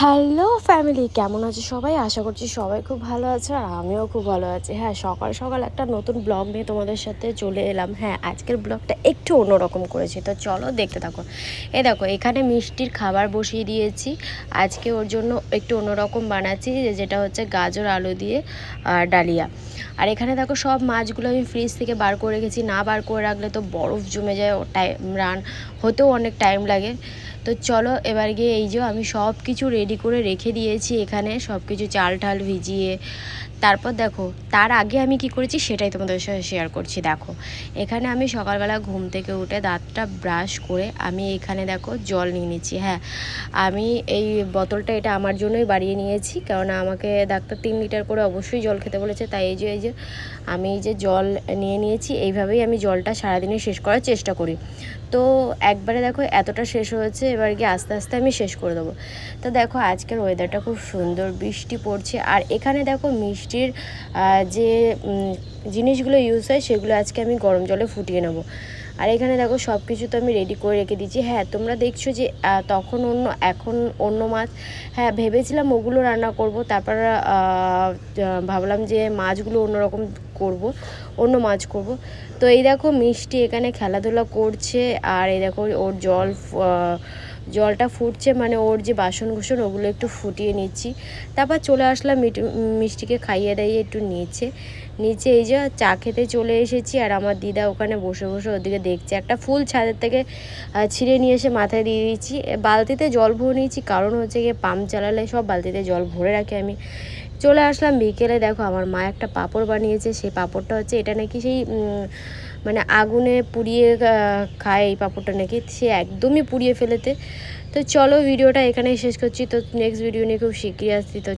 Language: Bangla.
হ্যালো ফ্যামিলি, কেমন আছে সবাই? আশা করছি সবাই খুব ভালো আছে আর আমিও খুব ভালো আছি। হ্যাঁ সকাল সকাল একটা নতুন ব্লগ নিয়ে তোমাদের সাথে চলে এলাম। হ্যাঁ আজকের ব্লগটা একটু অন্যরকম করেছি। তো চলো দেখতে থাকো। এ দেখো, এখানে মিষ্টির খাবার বসিয়ে দিয়েছি। আজকে ওর জন্য একটু অন্যরকম বানাচ্ছি যেটা হচ্ছে গাজর, আলু দিয়ে, আর ডালিয়া। আর এখানে দেখো, সব মাছগুলো আমি ফ্রিজ থেকে বার করে রেখেছি। না বার করে রাখলে তো বরফ জমে যায় টাইম রান হতেও অনেক টাইম লাগে। তো চলো এবার গিয়ে এই যে আমি সব কিছু রেডি করে রেখে দিয়েছি এখানে। সব কিছু চাল ঠাল ভিজিয়ে। তারপর দেখো তার আগে আমি কি করেছি সেটাই তোমাদের সাথে শেয়ার করছি, দেখো। এখানে আমি সকালবেলা ঘুম থেকে উঠে দাঁতটা ব্রাশ করে আমি এখানে দেখো জল নিয়ে নিচ্ছি হ্যাঁ। আমি এই বোতলটা এটা আমার জন্যই বাড়িয়ে নিয়েছি, কেননা আমাকে ডাক্তার তিন লিটার করে অবশ্যই জল খেতে বলেছে, তাই এই যে এই যে আমি এই যে জল নিয়ে নিয়েছি, এইভাবেই আমি জলটা সারাদিনে শেষ করার চেষ্টা করি। তো একবারে দেখো এতটা শেষ হয়েছে, এবার গিয়ে আস্তে আস্তে আমি শেষ করে দেবো। তো দেখো আজকের ওয়েদারটা খুব সুন্দর, বৃষ্টি পড়ছে, আর এখানে দেখো মিষ্টির যে জিনিসগুলো ইউজ হয় সেগুলো আজকে আমি গরম জলে ফুটিয়ে নেব। আর এখানে দেখো সব কিছু তো আমি রেডি করে রেখে দিয়েছি। হ্যাঁ তোমরা দেখছ যে তখন অন্য, এখন অন্য মাছ হ্যাঁ ভেবেছিলাম ওগুলো রান্না করব। তারপর ভাবলাম যে মাছগুলো অন্যরকম করব, অন্য মাছ করব। তো এই দেখো মিষ্টি এখানে খেলাধুলা করছে। আর এই দেখো ওর জল জলটা ফুটছে মানে ওর যে বাসন কুসন ওগুলো একটু ফুটিয়ে নিচ্ছি। তারপর চলে আসলাম মিষ্টিকে খাইয়ে দাইয়ে একটু নিচে। নিচে এই যে চা খেতে চলে এসেছি, আর আমার দিদা ওখানে বসে বসে ওদিকে দেখছে। একটা ফুল ছাদের থেকে ছিঁড়ে নিয়ে এসে মাথায় দিয়ে দিয়েছি বালতিতে জল ভরে নিয়েছি, কারণ হচ্ছে গিয়ে পাম্প চালালে সব বালতিতে জল ভরে রাখি আমি। চলে আসলাম বিকেলে। দেখো, আমার মা একটা পাপড় বানিয়েছে, সেই পাঁপড়টা হচ্ছে এটা নাকি সেই মানে আগুনে পুড়িয়ে খায় এই পাঁপড়টা নাকি, সে একদমই পুড়িয়ে ফেলেতে। তো চলো, ভিডিওটা এখানেই শেষ করছি। তো নেক্সট ভিডিও নিয়ে খুব শিগগিরই আসছি। তো